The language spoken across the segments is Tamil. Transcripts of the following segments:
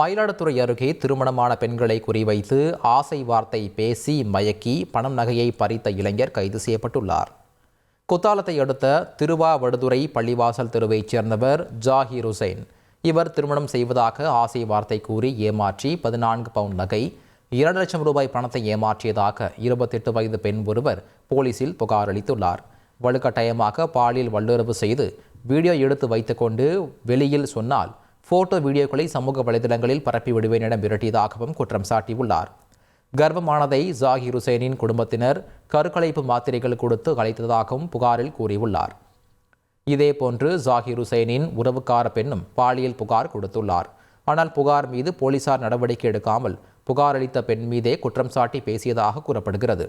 மயிலாடுதுறை அருகே திருமணமான பெண்களை குறிவைத்து ஆசை வார்த்தை பேசி மயக்கி பணம் நகையை பறித்த இளைஞர் கைது செய்யப்பட்டுள்ளார். குத்தாலத்தை அடுத்த திருவாவடுதுறை பள்ளிவாசல் தெருவைச் சேர்ந்தவர் ஜாகிர் ஹுசைன் இவர் திருமணம் செய்வதாக ஆசை வார்த்தை கூறி ஏமாற்றி பதினான்கு பவுண்ட் நகை இரண்டு லட்சம் ரூபாய் பணத்தை ஏமாற்றியதாக இருபத்தெட்டு வயது பெண் ஒருவர் போலீசில் புகார் அளித்துள்ளார். வலுக்கட்டாயமாக பாலியல் வல்லுறவு செய்து வீடியோ எடுத்து வைத்துக்கொண்டு வெளியில் சொன்னால் போட்டோ வீடியோக்களை சமூக வலைதளங்களில் பரப்பி விடுவேன் என மிரட்டியதாகவும் குற்றம் சாட்டியுள்ளார். கர்ப்பமானதை ஜாகிர் ஹுசைனின் குடும்பத்தினர் கருக்கலைப்பு மாத்திரைகள் கொடுத்து அழைத்ததாகவும் புகாரில் கூறியுள்ளார். இதேபோன்று ஜாகிர் ஹுசைனின் உறவுக்கார பெண்ணும் பாலியல் புகார் கொடுத்துள்ளார். ஆனால் புகார் மீது போலீசார் நடவடிக்கை எடுக்காமல் புகார் அளித்த பெண் மீதே குற்றம் சாட்டி பேசியதாக கூறப்படுகிறது.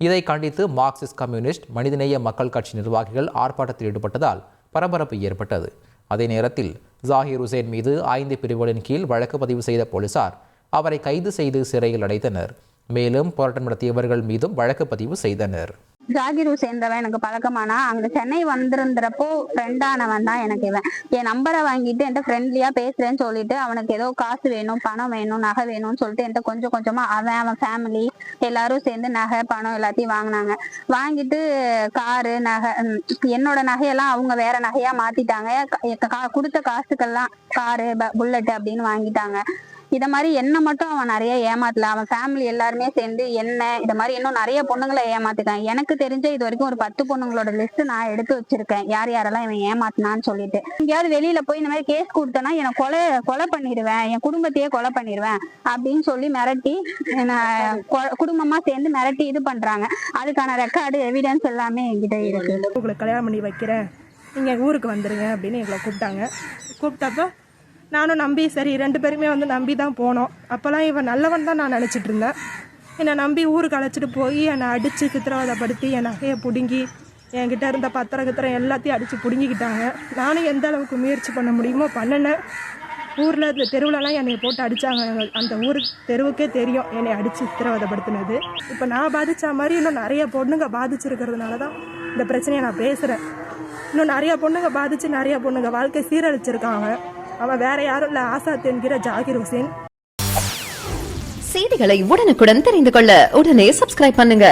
இதை கண்டித்து மார்க்சிஸ்ட் கம்யூனிஸ்ட் மனிதநேய மக்கள் கட்சி நிர்வாகிகள் ஆர்ப்பாட்டத்தில் ஈடுபட்டதால் பரபரப்பு ஏற்பட்டது. அதே நேரத்தில் ஜாகிர் உசேன் மீது ஐந்து பிரிவுகளின் கீழ் வழக்கு பதிவு செய்த போலீசார் அவரை கைது செய்து சிறையில் அடைத்தனர். மேலும் போராட்டம் நடத்தியவர்கள் மீதும் வழக்கு பதிவு செய்தனர். ஜாகிர் சேர்ந்தவன் எனக்கு பழக்கமானா அங்க சென்னை வந்திருந்தப்போ ஃப்ரெண்டானவன் தான் எனக்கு இவன். என் நம்பரை வாங்கிட்டு என்கிட்ட ஃப்ரெண்ட்லியா பேசுறேன்னு சொல்லிட்டு அவனுக்கு ஏதோ காசு வேணும் பணம் வேணும் நகை வேணும்னு சொல்லிட்டு என்கிட்ட கொஞ்சம் கொஞ்சமா அவன் அவன் ஃபேமிலி எல்லாரும் சேர்ந்து நகை பணம் எல்லாத்தையும் வாங்கினாங்க. வாங்கிட்டு காரு நகை என்னோட நகையெல்லாம் அவங்க வேற நகையா மாத்திட்டாங்க. க- கொடுத்த காசுக்கெல்லாம் காரு புல்லட் அப்படின்னு வாங்கிட்டாங்க. இத மாதிரி என்ன மட்டும் அவன் நிறைய ஏமாத்தல. அவன் ஃபேமிலி எல்லாருமே சேர்ந்து என்ன இத மாதிரி இன்னும் நிறைய பொண்ணுங்களை ஏமாத்திட்டான். எனக்கு தெரிஞ்ச இது வரைக்கும் ஒரு பத்து பொண்ணுங்களோட லிஸ்ட் நான் எடுத்து வச்சிருக்கேன். யார் யாரெல்லாம் இவன் ஏமாத்தினான்னு சொல்லிட்டு. எங்கேயாவது வெளியில போய் இந்த மாதிரி கேஸ் கொடுத்தனா என்னை கொலை கொலை பண்ணிடுவேன். என் குடும்பத்தையே கொலை பண்ணிடுவேன் அப்படின்னு சொல்லி மிரட்டி என்னை கொ- குடும்பமா சேர்ந்து மிரட்டி இது பண்றாங்க. அதுக்கான ரெக்கார்டு எவிடன்ஸ் எல்லாமே என்கிட்ட இருக்கு. உங்களுக்கு கல்யாணம் பண்ணி வைக்கிறேன். நீங்கள் ஊருக்கு வந்துடுங்க அப்படின்னு எங்களை கூப்பிட்டாங்க. கூப்பிட்டப்ப நானும் நம்பி சரி ரெண்டு பேருமே வந்து நம்பி தான் போனோம். அப்போல்லாம் இவன் நல்லவன் தான் நான் நினச்சிட்டு இருந்தேன். என்னை நம்பி ஊருக்கு அழைச்சிட்டு போய் என்னை அடித்து சித்திரவதைப்படுத்தி என் நகையை பிடுங்கி என்கிட்ட இருந்த பத்திரம் கித்திரம் எல்லாத்தையும் அடித்து பிடுங்கிக்கிட்டாங்க. நானும் எந்த அளவுக்கு முயற்சி பண்ண முடியுமோ பண்ணினேன். ஊரில் இந்த தெருவுலலாம் என்னை போட்டு அடித்தாங்க அந்த ஊர் தெருவுக்கே தெரியும் என்னை அடித்து சித்திரவதைப்படுத்தினது. இப்போ நான் பாதித்த மாதிரி இன்னும் நிறைய பொண்ணுங்க பாதிச்சிருக்கிறதுனால தான் இந்த பிரச்சனையை நான் பேசுகிறேன் இன்னும் நிறைய பொண்ணுங்க பாதிச்சு நிறைய பொண்ணுங்க வாழ்க்கை சீரழிச்சிருக்காங்க. அவன் வேற யாரும் இல்ல ஆசாத் என்கிற ஜாகிர் ஹுசேன். செய்திகளை உடனுக்குடன் தெரிந்து கொள்ள உடனே சப்ஸ்கிரைப் பண்ணுங்க.